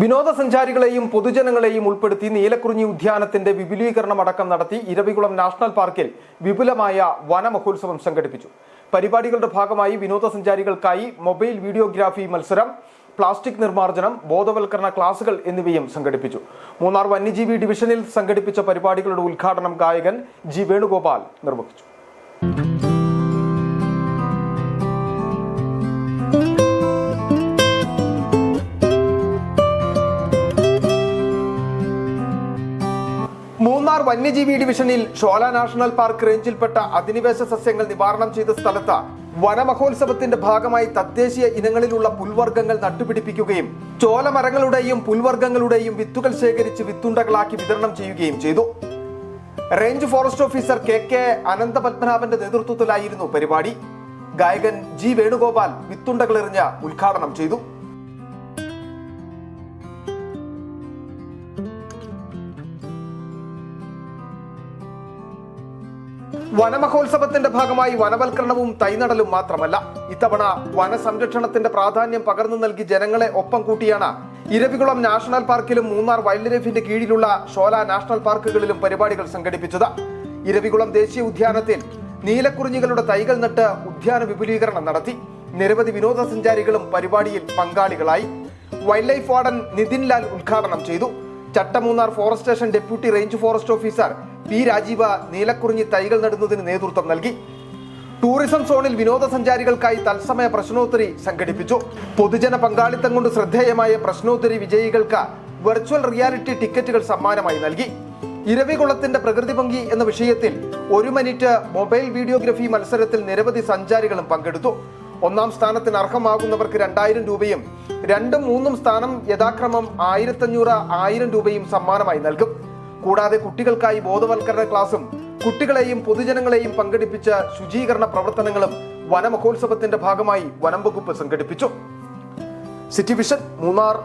വിനോദസഞ്ചാരികളെയും പൊതുജനങ്ങളെയും ഉൾപ്പെടുത്തി നീലക്കുറിഞ്ഞി ഉദ്യാനത്തിന്റെ വിപുലീകരണം അടക്കം നടത്തി ഇരവികുളം നാഷണൽ പാർക്കിൽ വിപുലമായ വനമഹോത്സവം സംഘടിപ്പിച്ചു. പരിപാടികളുടെ ഭാഗമായി വിനോദസഞ്ചാരികൾക്കായി മൊബൈൽ വീഡിയോഗ്രാഫി മത്സരം പ്ലാസ്റ്റിക് നിർമ്മാർജനം ബോധവൽക്കരണ ക്ലാസുകൾ എന്നിവയും സംഘടിപ്പിച്ചു. മൂന്നാർ വന്യജീവി ഡിവിഷനിൽ സംഘടിപ്പിച്ച പരിപാടികളുടെ ഉദ്ഘാടനം ഗായകൻ ജി വേണുഗോപാൽ നിർവഹിച്ചു. മൂന്നാർ വന്യജീവി ഡിവിഷനിൽ ഷോല നാഷണൽ പാർക്ക് റേഞ്ചിൽപ്പെട്ട അധിനിവേശ സസ്യങ്ങൾ നിവാരണം ചെയ്ത സ്ഥലത്ത് വനമഹോത്സവത്തിന്റെ ഭാഗമായി തദ്ദേശീയ ഇനങ്ങളിലുള്ള പുൽവർഗങ്ങൾ നട്ടുപിടിപ്പിക്കുകയും ചോലമരങ്ങളുടെയും പുൽവർഗങ്ങളുടെയും വിത്തുകൾ ശേഖരിച്ച് വിത്തുണ്ടകളാക്കി വിതരണം ചെയ്യുകയും ചെയ്തു. Range forest officer K K അനന്തപത്മനാഭന്റെ നേതൃത്വത്തിലായിരുന്നു പരിപാടി. ഗായകൻ ജി വേണുഗോപാൽ വിത്തുണ്ടകൾ എറിഞ്ഞ ഉദ്ഘാടനം ചെയ്തു. വനമഹോത്സവത്തിന്റെ ഭാഗമായി വനവൽക്കരണവും തൈനടലും മാത്രമല്ല. ഇത്തവണ വനസംരക്ഷണത്തിന്റെ പ്രാധാന്യം പകർന്നു നൽകി ജനങ്ങളെ ഒപ്പം കൂട്ടിയാണ് ഇരവികുളം നാഷണൽ പാർക്കിലും മൂന്നാർ വൈൽഡ് ലൈഫിന്റെ കീഴിലുള്ള ഷോല നാഷണൽ പാർക്കുകളിലും പരിപാടികൾ സംഘടിപ്പിച്ചത്. ഇരവികുളം ദേശീയ ഉദ്യാനത്തിൽ നീലക്കുറിഞ്ഞികളുടെ തൈകൾ നട്ട് ഉദ്യാന വിപുലീകരണം നടത്തി. നിരവധി വിനോദസഞ്ചാരികളും പരിപാടിയിൽ പങ്കാളികളായി. Wildlife warden Nithin Lal ഉദ്ഘാടനം ചെയ്തു. Chattamunnar forest station deputy range forest officer P Rajeev Neelakurinji തൈകൾ നടുന്നതിന് നേതൃത്വം നൽകി. ടൂറിസം സോണിൽ വിനോദസഞ്ചാരികൾക്കായി തത്സമയ പ്രശ്നോത്തരി സംഘടിപ്പിച്ചു. പൊതുജന പങ്കാളിത്തം കൊണ്ട് ശ്രദ്ധേയമായ പ്രശ്നോത്തരി വിജയികൾക്ക് വെർച്വൽ റിയാലിറ്റി ടിക്കറ്റുകൾ സമ്മാനമായി നൽകി. ഇരവികുളത്തിന്റെ പ്രകൃതി ഭംഗി എന്ന വിഷയത്തിൽ ഒരു മിനിറ്റ് മൊബൈൽ വീഡിയോഗ്രഫി മത്സരത്തിൽ നിരവധി സഞ്ചാരികളും പങ്കെടുത്തു. ഒന്നാം സ്ഥാനത്തിന് അർഹമാകുന്നവർക്ക് രണ്ടായിരം രൂപയും രണ്ടും മൂന്നും സ്ഥാനം യഥാക്രമം ആയിരത്തഞ്ഞൂറ് ആയിരം രൂപയും സമ്മാനമായി നൽകും. കൂടാതെ കുട്ടികൾക്കായി ബോധവൽക്കരണ ക്ലാസും കുട്ടികളെയും പൊതുജനങ്ങളെയും പങ്കെടുപ്പിച്ച ശുചീകരണ പ്രവർത്തനങ്ങളും വനമഹോത്സവത്തിന്റെ ഭാഗമായി വനം വകുപ്പ് സംഘടിപ്പിച്ചു. City vision Munnar.